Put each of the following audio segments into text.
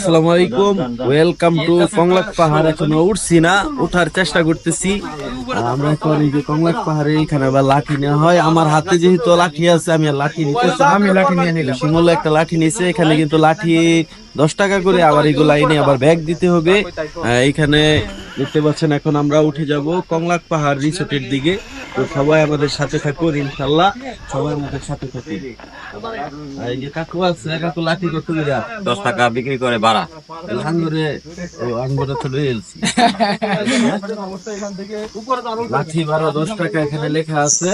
আসসালামু আলাইকুম। Welcome to Konglak পাহাড় এখনও উঠছি না ওঠার চেষ্টা করতেছি। আমরা এখন এই যে কংলাক পাহাড়ে এখানে আবার লাঠি নেওয়া হয়। আমার হাতে যেহেতু লাঠি আছে আমি লাঠি নিতে আমি লাঠি নিয়ে নিলাম। শিমল একটা লাঠি নিয়েছে এখানে কিন্তু লাঠি দশ টাকা করে আবার এগুলো এনে আবার ব্যাগ দিতে হবে। এখানে দেখতে পাচ্ছেন এখন আমরা উঠে যাব কংলাক পাহাড় রিসোর্টের দিকে। তো সবাই আমাদের সাথে থাকুন ইনশাল্লাহ সবাই আমাদের সাথে থাকুন। এই যে কাকু আছে, কাকু লাঠি কত দশ টাকা বিক্রি করে বাড়া বারো দশ টাকা এখানে লেখা আছে।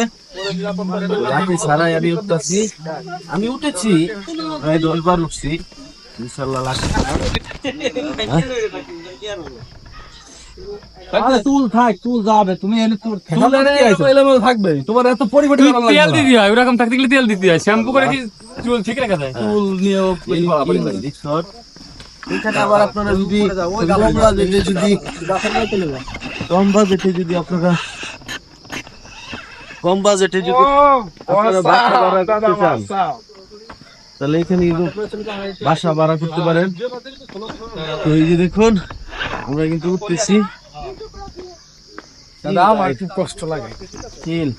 আমি উঠতেছি। আমি উঠেছি, প্রায় দশ বার উঠছি। ইনশাল্লাহ লাঠি তুল থাক তুল যাবে তুমি এনে তুল থাকবে। তোমার এত পরিবর্তন তেল দিতে হয় ওরকম থাকতে গেলে তেল দিতে হয়। শ্যাম্পু করে কি চুল ঠিক রাখা যায় ফুল নিয়েও আবার আপনারা যদি কম বাজেটে যদি কম বাজেটে যদি আপনারা কম বাজেটে যদি বাসা ভাড়া করতে তাহলে এখানে বাসা ভাড়া করতে পারেন। তো এই যে দেখুন আমরা কিন্তু উঠতেছি। দাদা আমার খুব কষ্ট লাগে। চিল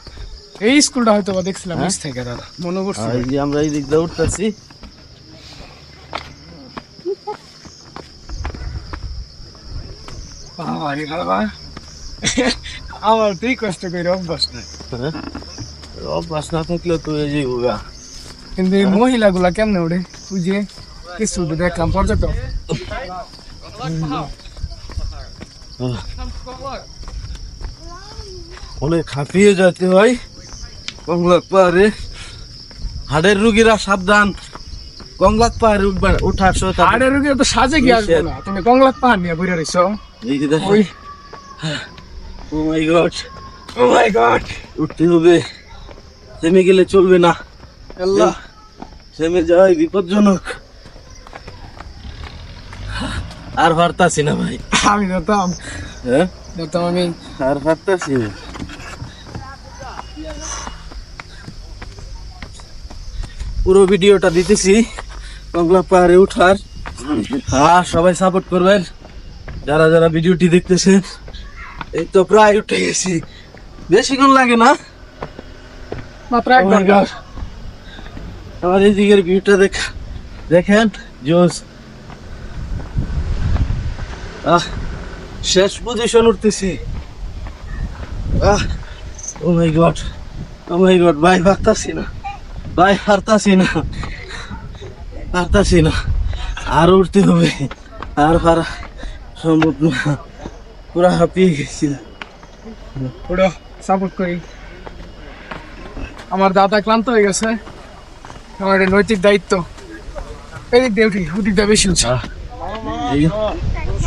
এই স্কুলটা হয়তো বা দেখছিলাম নিচ থেকে দাদা। মনে পড়ছে আর এই যে আমরা এই দিক দিয়ে উঠতেছি। বাবা রে বাবা। আমার তুই কষ্ট করে অভ্যাস নাই। হ্যাঁ? অভ্যাস না থাকলেও তো এই যে উগা কিন্তু এই মহিলাগুলা কেমনে ওঠে তুই যে কিছু দেখলাম পর্যটক। অনেক হাঁপিয়ে যেতে হয় কংলাক পাহাড়ে হাড়ের রুগীরা সাবধান। কংলাক পাহাড়ে উঠবার উঠার সময় আরে রুগী তো সাজে কি আসব না। তুমি কংলাত পাহাড় নিয়ে বইরা রইছো। এই যে দেখো। ওই ও মাই গড ও মাই গড উঠতে হবে। থেমে গেলে চলবে না। আল্লাহ। থেমে যাওয়াই বিপজ্জনক। আর পারতাছি না ভাই। আমি যেতাম হ্যাঁ? যেতাম আমি। আর পারতাছি পুরো ভিডিওটা দিতেছি কংলা পাহাড়ে উঠার। হ্যাঁ সবাই সাপোর্ট করবেন। যারা যারা ভিডিওটি দেখতেছেন এই তো প্রায় উঠে গেছি। বেশিক্ষণ লাগে না? মাত্র Oh এক ঘণ্টা। God. আমার এই দিকের ভিউটা দেখ দেখেন জোস। আহ শেষ পজিশন উঠতেছি। আহ ও মাই গড ও মাই গড ভাই পারতাছি না ভাই পারতাছি না পারতাছি না। আর উঠতে হবে আর পারা সম্ভব না। পুরা হাঁপিয়ে গেছি। ওটা সাপোর্ট করি। আমার দাদা ক্লান্ত হয়ে গেছে। আমার নৈতিক দায়িত্ব। এদিক দিয়ে উঠি ওদিক দিয়ে বেশি উঠছে।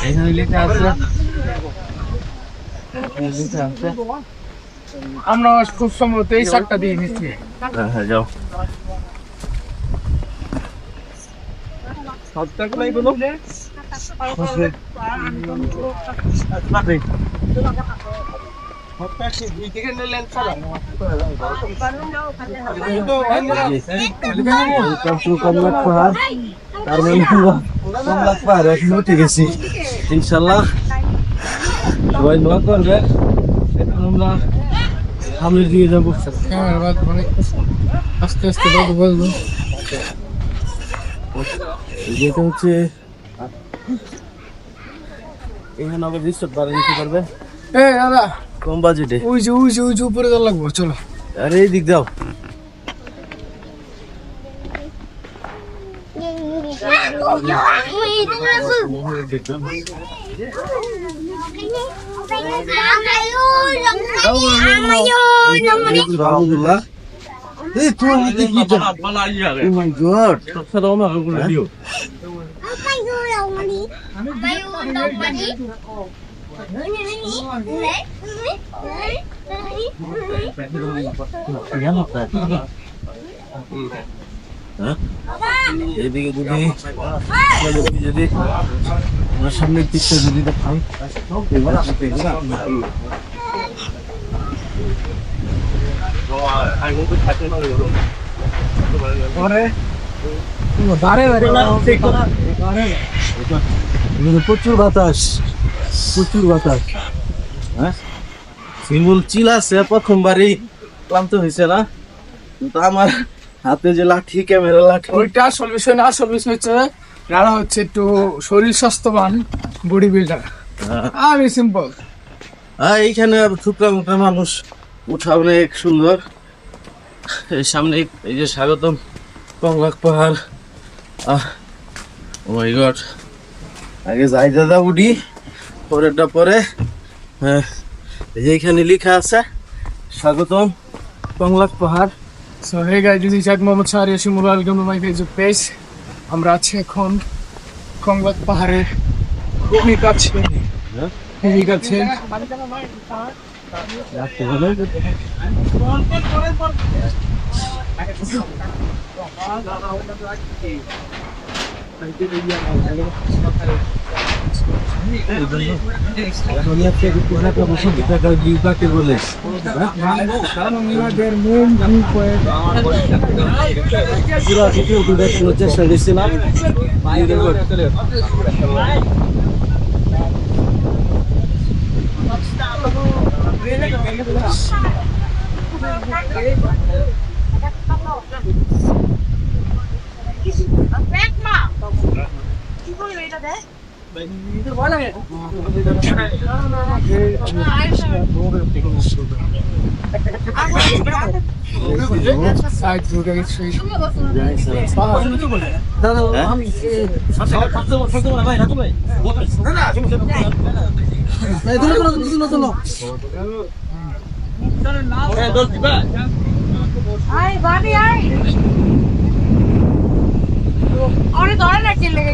এখানে লেখা আছে। আমরা খুব সম্ভবত এই চারটা দিয়ে নিচ্ছি হ্যাঁ হ্যাঁ যাও। তার মানে কমলাক পাহাড় এখন উঠে গেছি। ইনশাল্লাহ সবাই দোয়া করবে। আমরা সামনের দিকে যাব। আস্তে আস্তে বলব যেটা হচ্ছে এখানে আবার রিসোর্ট ভাড়া নিতে পারবে এ দাদা। কম বাজেটে ওই যে ওই যে ওই যে উপরে লাগবো চলো। আরে এই দিক দাও আলহামদুলিল্লাহ এই তোমার হাতে কি ও মাই গড সবটা দাও না ওগুলো দিও হ্যাঁ এদিকে যদি এদিকে যদি আমার সামনের দিকটা যদি দেখাই প্রচুর বাতাস প্রচুর বাতাস। হ্যাঁ? সিম্বল চিল আছে প্রথমবারই ক্লান্ত হয়েছে না? কিন্তু আমার হাতে যে লাঠি ক্যামেরা লাঠি। ওইটা আসল বিষয় না আসল বিষয় হচ্ছে যারা হচ্ছে একটু শরীর স্বাস্থ্যবান বডি বিল্ডার আমি সিম্পল হ্যাঁ এইখানে টুকরা মুকরা মানুষ উঠা অনেক সুন্দর। এই সামনে এই যে স্বাগতম কংলাক পাহাড়। আহ ও মাই গড আগে যাই দাদা উঠি পরেরটা পরে। হ্যাঁ এইখানে লেখা আছে স্বাগতম কংলাক পাহাড়। So hey guys this is Jak Mohammad Shahriar Shimul welcome to my Facebook page আমরা আছি এখন কংলাক পাহাড়ের খুবই কাছে। খুবই কাছে। পয়েন্ট চেষ্টা করছিলাম ব্যাগ মা কি করল এটা দেখ সাইড ঢুকে গেছে আয় বাবি আয় অনেক ধরে না কি লেগে